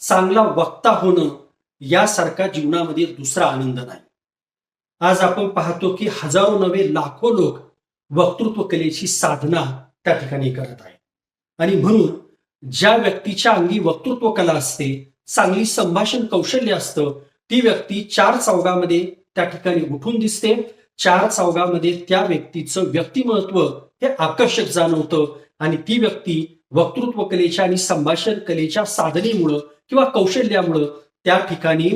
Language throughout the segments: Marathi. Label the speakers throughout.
Speaker 1: चांगला वक्ता होणं यासारखा जीवनामध्ये दुसरा आनंद नाही. आज आपण पाहतो की हजारो नवे लाखो लोक वक्तृत्व कलेची साधना त्या ठिकाणी करत आहे आणि म्हणून ज्या व्यक्तीच्या अंगी वक्तृत्व कला असते चांगली संभाषण कौशल्य असतं ती व्यक्ती चार चौघामध्ये त्या ठिकाणी उठून दिसते. चार चौघामध्ये त्या व्यक्तीचं व्यक्तिमत्व हे आकर्षक जाणवतं आणि ती व्यक्ती वक्तृत्व कलेच्या आणि संभाषण कलेच्या साधनेमुळं किंवा कौशल्यामुळं त्या ठिकाणी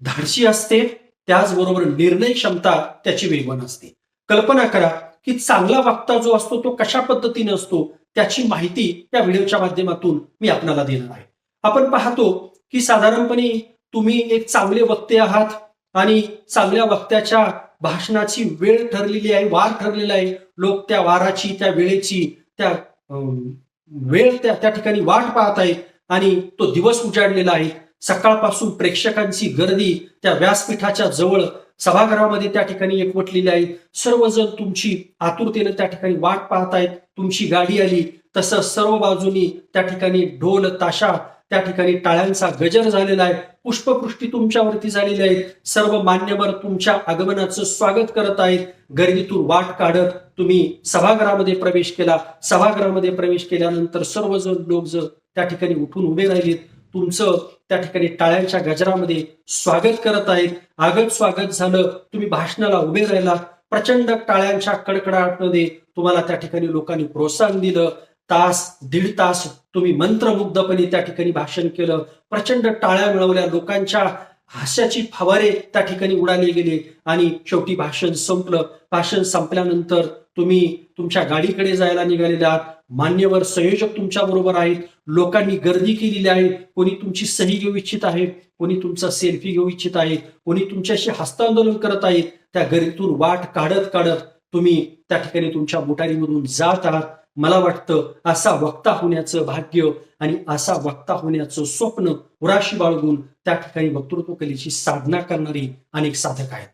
Speaker 1: धाडशी असते त्याचबरोबर निर्णय क्षमता त्याची वेगवान असते. कल्पना करा की चांगला वक्ता जो असतो तो कशा पद्धतीने असतो त्याची माहिती या व्हिडिओच्या माध्यमातून मी आपणाला देणार आहे. आपण पाहतो की साधारणपणे तुम्ही एक चांगले वक्ते आहात आणि चांगल्या वक्त्याच्या भाषणाची वेळ ठरलेली आहे वार ठरलेला आहे. लोक त्या वाराची त्या वेळेची त्या वेळ त्या त्या ठिकाणी वाट पाहत आहे आणि तो दिवस उजाडलेला आहे. सकाळपासून प्रेक्षकांची गर्दी त्या व्यासपीठाच्या जवळ सभागृहामध्ये त्या ठिकाणी एकवटलेली आहे. सर्वजण तुमची आतुरतेने त्या ठिकाणी वाट पाहत आहेत. तुमची गाडी आली तसं सर्व बाजूनी त्या ठिकाणी ढोल ताशा त्या ठिकाणी टाळ्यांचा गजर झालेला आहे. पुष्पवृष्टी तुमच्यावरती झालेली आहे. सर्व मान्यवर तुमच्या आगमनाचं स्वागत करत आहेत. गर्दीतून वाट काढत तुम्ही सभागृहामध्ये प्रवेश केला. सभागृहामध्ये प्रवेश केल्यानंतर सर्वजण लोक जर त्या ठिकाणी उठून उभे राहिलेत तुमचं त्या ठिकाणी टाळ्यांच्या गजरामध्ये स्वागत करत आहेत. आगत स्वागत झालं तुम्ही भाषणाला उभे राहिला प्रचंड टाळ्यांच्या कडकडाटमध्ये तुम्हाला त्या ठिकाणी लोकांनी प्रोत्साहन दिलं. तास दीड तास तुम्ही मंत्रमुग्धपणे त्या ठिकाणी भाषण केलं. प्रचंड टाळ्या मिळवल्या. लोकांच्या हास्याची फवारे त्या ठिकाणी उडाले गेले आणि शेवटी भाषण संपलं. भाषण संपल्यानंतर तुम्ही तुमच्या गाडीकडे जायला निघालेले आहात. मान्यवर संयोजक तुमच्या बरोबर आहेत. लोकांनी गर्दी केलेली आहे. कोणी तुमची सही घेऊ इच्छित आहे. कोणी तुमचा सेल्फी घेऊ इच्छित आहे. कोणी तुमच्याशी हस्तांदोलन करत आहेत. त्या गर्दीतून वाट काढत काढत तुम्ही त्या ठिकाणी तुमच्या बुटारीमधून जात आहात. मला वाटतं असा वक्ता होण्याचं भाग्य आणि असा वक्ता होण्याचं स्वप्न उराशी बाळगून त्या ठिकाणी वक्तृत्व कलेची साधना करणारी अनेक साधक आहेत.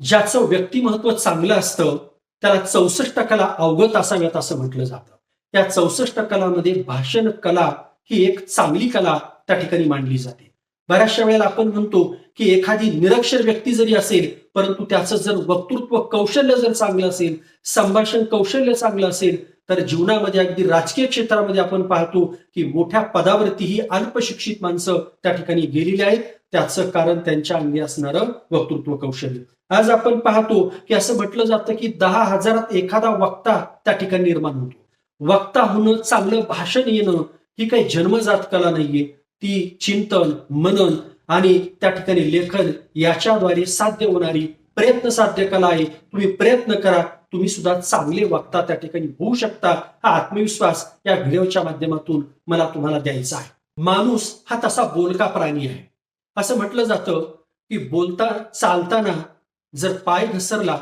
Speaker 1: ज्याचं व्यक्तिमत्व चांगलं असतं त्याला चौसष्ट कला अवगत असाव्यात असं म्हटलं जातं. त्या चौसष्ट कलामध्ये भाषण कला ही एक चांगली कला त्या ठिकाणी मांडली जाते. बऱ्याचशा वेळेला आपण म्हणतो की एखादी निरक्षर व्यक्ती जरी असेल परंतु त्याचं जर वक्तृत्व कौशल्य जर चांगलं असेल संभाषण कौशल्य चांगलं असेल तर जीवनामध्ये अगदी राजकीय क्षेत्रामध्ये आपण पाहतो की मोठ्या पदावरती ही अल्पशिक्षित माणसं त्या ठिकाणी गेलेली आहेत. त्याचं कारण त्यांच्या अंगी असणारं वक्तृत्व कौशल्य. आज आपण पाहतो की असं म्हटलं जातं की दहा हजारात एखादा वक्ता त्या ठिकाणी निर्माण होतो. वक्ता होणं चांगलं भाषण येणं ही काही जन्मजात कला नाहीये. ती चिंतन मनन आणि त्या ठिकाणी लेखन याच्याद्वारे साध्य होणारी प्रयत्न साध्य कला आहे तुम्ही प्रयत्न करा. तुम्ही सुद्धा चांगले वक्ता त्या ठिकाणी होऊ शकता. हा आत्मविश्वास या व्हिडिओच्या माध्यमातून मला तुम्हाला द्यायचा आहे. माणूस हा तसा बोलका प्राणी आहे. असं म्हटलं जातं की बोलता चालताना जर पाय घसरला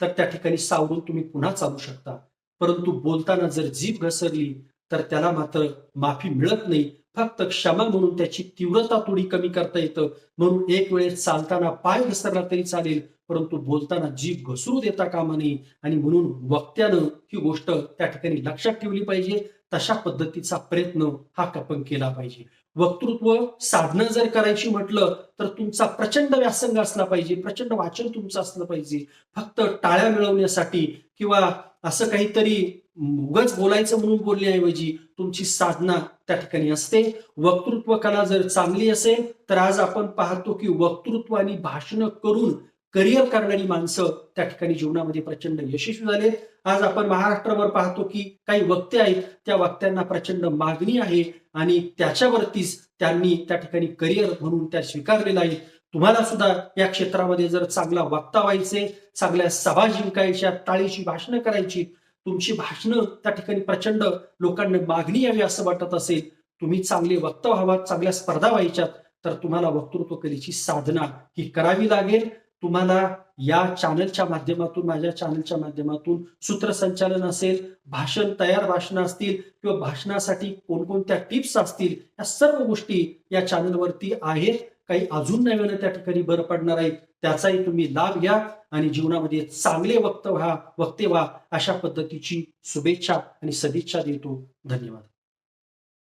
Speaker 1: तर त्या ठिकाणी सावरून तुम्ही पुन्हा चालू शकता. परंतु बोलताना जर जीभ घसरली तर त्याला मात्र माफी मिळत नाही. फक्त क्षमा म्हणून त्याची तीव्रता थोडी कमी करता येतं. म्हणून एक वेळेस चालताना पाय घसरला तरी चालेल परंतु बोलताना जीभ घसरू देता कामा नये. आणि म्हणून वक्त्यानं ही गोष्ट त्या ठिकाणी लक्षात ठेवली पाहिजे. तशा पद्धतीचा प्रयत्न हा आपण केला पाहिजे. वक्तृत्व साधना जर करायची म्हटलं तर तुमचा प्रचंड व्यासंग असला पाहिजे प्रचंड वाचन तुमचं असलं पाहिजे. फक्त टाळ्या मिळवण्यासाठी किंवा असं काहीतरी उगाच बोलायचं म्हणून बोलण्याऐवजी तुमची साधना त्या ठिकाणी असते. वक्तृत्व कला जर चांगली असेल तर आज आपण पाहतो की वक्तृत्व आणि भाषण करून करिअर करणारी माणसं त्या ठिकाणी जीवनामध्ये प्रचंड यशस्वी झाले. आज आपण महाराष्ट्रावर पाहतो की काही वक्ते आहेत त्या वक्त्यांना प्रचंड मागणी आहे आणि त्याच्यावरतीच त्यांनी त्या ठिकाणी करिअर म्हणून त्या स्वीकारलेलं आहे. तुम्हाला सुद्धा या क्षेत्रामध्ये जर चांगला वक्ता व्हायचे चांगल्या सभा जिंकायच्या ताळीची भाषणं करायची तुमची भाषणं त्या ठिकाणी प्रचंड लोकांना मागणी यावी असं वाटत असेल तुम्ही चांगले वक्ता व्हावात चांगल्या स्पर्धा व्हायच्यात तर तुम्हाला वक्तृत्व कलेची साधना ही करावी लागेल. तुम्हाला या चॅनलच्या माध्यमातून माझ्या चॅनलच्या माध्यमातून सूत्रसंचालन असेल भाषण तयार भाषणं असतील किंवा भाषणासाठी कोणकोणत्या टिप्स असतील या सर्व गोष्टी या चॅनलवरती आहेत. काही अजून नव्यानं त्या ठिकाणी भर पडणार आहेत त्याचाही तुम्ही लाभ घ्या आणि जीवनामध्ये चांगले वक्त व्हा वक्ते व्हा. अशा पद्धतीची शुभेच्छा आणि सदिच्छा देतो. धन्यवाद.